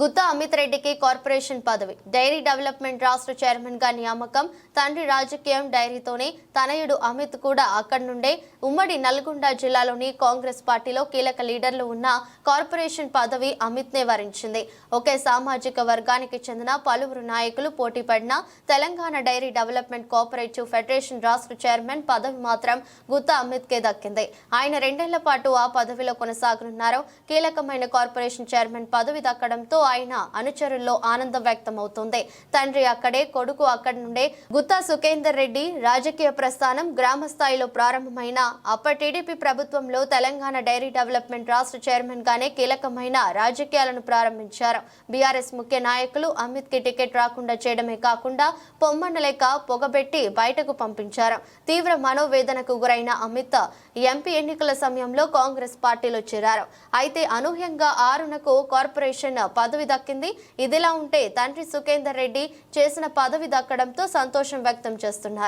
గుత్తా అమిత్ రెడ్డికి కార్పొరేషన్ పదవి. Dairy development రాష్ట్ర చైర్మన్గా నియామకం. తండ్రి రాజకీయం డైరీతోనే తనయుడు అమిత్ కూడా అక్కడి నుండే. ఉమ్మడి నల్గొండ జిల్లాలోని కాంగ్రెస్ పార్టీలో కీలక లీడర్లు ఉన్న కార్పొరేషన్ పదవి అమిత్ నే వరించింది. ఒకే సామాజిక వర్గానికి చెందిన పలువురు నాయకులు పోటీ పడిన Telangana dairy development cooperative federation రాష్ట్ర చైర్మన్ పదవి మాత్రం గుత్తా అమిత్ కే దక్కింది. ఆయన రెండేళ్ళ పాటు ఆ పదవిలో కొనసాగనున్నారు కీలకమైన కార్పొరేషన్ చైర్మన్ పదవి దక్కడంతో ఆయన అనుచరుల్లో ఆనందం వ్యక్తమవుతుంది. తండ్రి అక్కడే కొడుకు అక్కడి నుండే. గుత్తా సుఖేందర్ రెడ్డి రాజకీయ ప్రస్థానం గ్రామ స్థాయిలో ప్రారంభమైన అప్పటి టీడీపీ ప్రభుత్వంలో తెలంగాణ డైరీ డెవలప్మెంట్ రాష్ట్ర చైర్మన్ గానే కీలకమైన రాజకీయాలను ప్రారంభించారు. బీఆర్ఎస్ ముఖ్య నాయకులు అమిత్కి టికెట్ రాకుండా చేయడమే కాకుండా పొమ్మనలేక పొగబెట్టి బయటకు పంపించారు. తీవ్ర మనోవేదనకు గురైన అమిత్ ఎంపీ ఎన్నికల సమయంలో కాంగ్రెస్ పార్టీలో చేరారు. అయితే అనూహ్యంగా ఆరునకు కార్పొరేషన్ పదవి దక్కింది. ఇదిలా ఉంటే తండ్రి సుఖేందర్ రెడ్డి చేసిన పదవి దక్కడంతో సంతోషం వ్యక్తం చేస్తున్నారు.